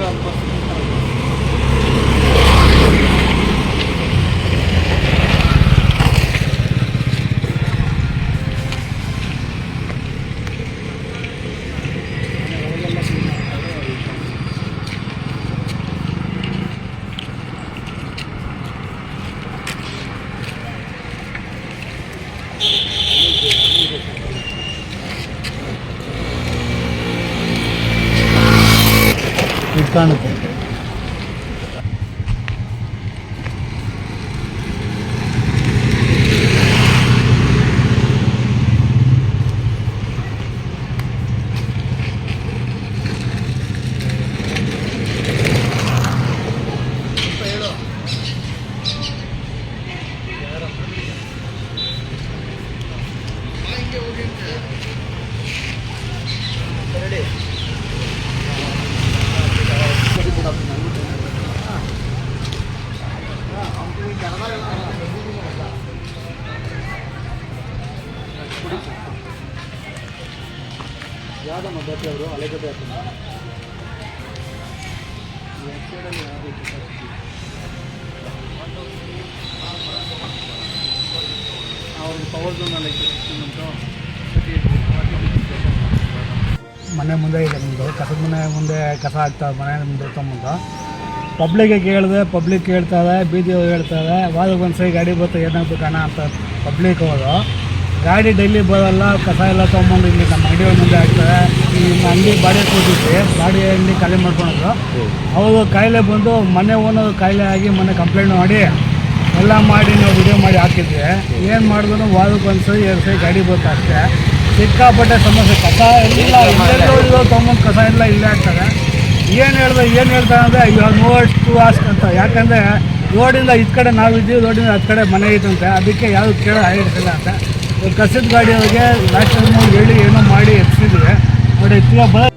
alması ಪರಿಸ್ಥಿತಿ ಇದು ಯಾವ್ದಮ್ಮ ಬಟ್ಟೆ ಅವರು? ಅಲೆಗಡೆ ಅವ್ರಿಗೆ ಪವರ್ ಝೋನ್ ಅಲ್ಲಿ ಮನೆ ಮುಂದೆ ಇದೆ ನಿಮ್ಮದು ಕಸದ ಮನೆ ಮುಂದೆ ಕಸ ಹಾಕ್ತಾರೆ ಮನೆ ಮುಂದೆ ತಮ್ಮಂತ ಪಬ್ಲಿಕ್ಗೆ ಕೇಳಿದೆ ಪಬ್ಲಿಕ್ ಕೇಳ್ತಾರೆ ಬೀದಿ ಹೇಳ್ತಾರೆ ವಾದ ಒಂದ್ಸರಿ ಗಾಡಿ ಬರ್ತಾ ಏನಾಗ್ಬೇಕು ಅಣ್ಣ ಅಂತ ಪಬ್ಲಿಕ್ ಅವರು. ಗಾಡಿ ಡೈಲಿ ಬರೋಲ್ಲ, ಕಸ ಎಲ್ಲ ತೊಗೊಂಬಂದು ಇಲ್ಲಿ ನಮ್ಮ ಅಂಗಡಿ ಮುಂದೆ ಹಾಕ್ತಾರೆ. ಈ ಅಂಗಡಿ ಬಾಡಿಗೆ ಕೂತಿದ್ವಿ ಗಾಡಿ ಅಂಗಡಿ ಖಾಲಿ ಮಾಡ್ಕೊಳೋದು ಅವರು ಕಾಯಿಲೆ ಬಂದು ಮನೆ ಓನರ್ ಕಾಯಿಲೆ ಆಗಿ ಮನೆ ಕಂಪ್ಲೇಂಟ್ ಮಾಡಿ, ಎಲ್ಲ ಮಾಡಿ ನಾವು ವಿಡಿಯೋ ಮಾಡಿ ಹಾಕಿದ್ವಿ. ಏನು ಮಾಡಿದ್ರು? ವಾರಕ್ಕೆ ಒಂದು ಸರಿ ಎರಡು ಸರಿ ಗಾಡಿ ಬರ್ತಾ ಅಷ್ಟೇ ಸಿಕ್ಕಾಪಟ್ಟೆ ಸಮಸ್ಯೆ. ಕಸ ಇಲ್ಲ ಇರೋ ತೊಗೊಂಬಂದು ಕಸ ಎಲ್ಲ ಇಲ್ಲೇ ಆಗ್ತದೆ ಏನು ಹೇಳ್ದೆ, ಏನು ಹೇಳ್ತಾರೆ ಅಂದರೆ ಇವಾಗ ಹ್ಯಾವ್ ನೋ ಟು ಆಸ್ಕ್ ಅಂತ. ಯಾಕಂದರೆ, ರೋಡಿಂದ ಇದು ಕಡೆ ನಾವಿದ್ದೀವಿ, ರೋಡಿಂದ ಹತ್ತು ಕಡೆ ಮನೆ ಐತಂತೆ. ಅದಕ್ಕೆ ಯಾರು ಕೇಳೋ ಆಗಿರ್ತಿಲ್ಲ ಅಂತ. ಕಸದ ಗಾಡಿಯೊಳಗೆ ಲಾಸ್ಟ್ ಟೈಮು ಹೇಳಿ ಏನೋ ಮಾಡಿ ಎತ್ತಿಸಿದ್ವಿ ಬಟ್ ತಿರ್ಗಾ ಬರೋ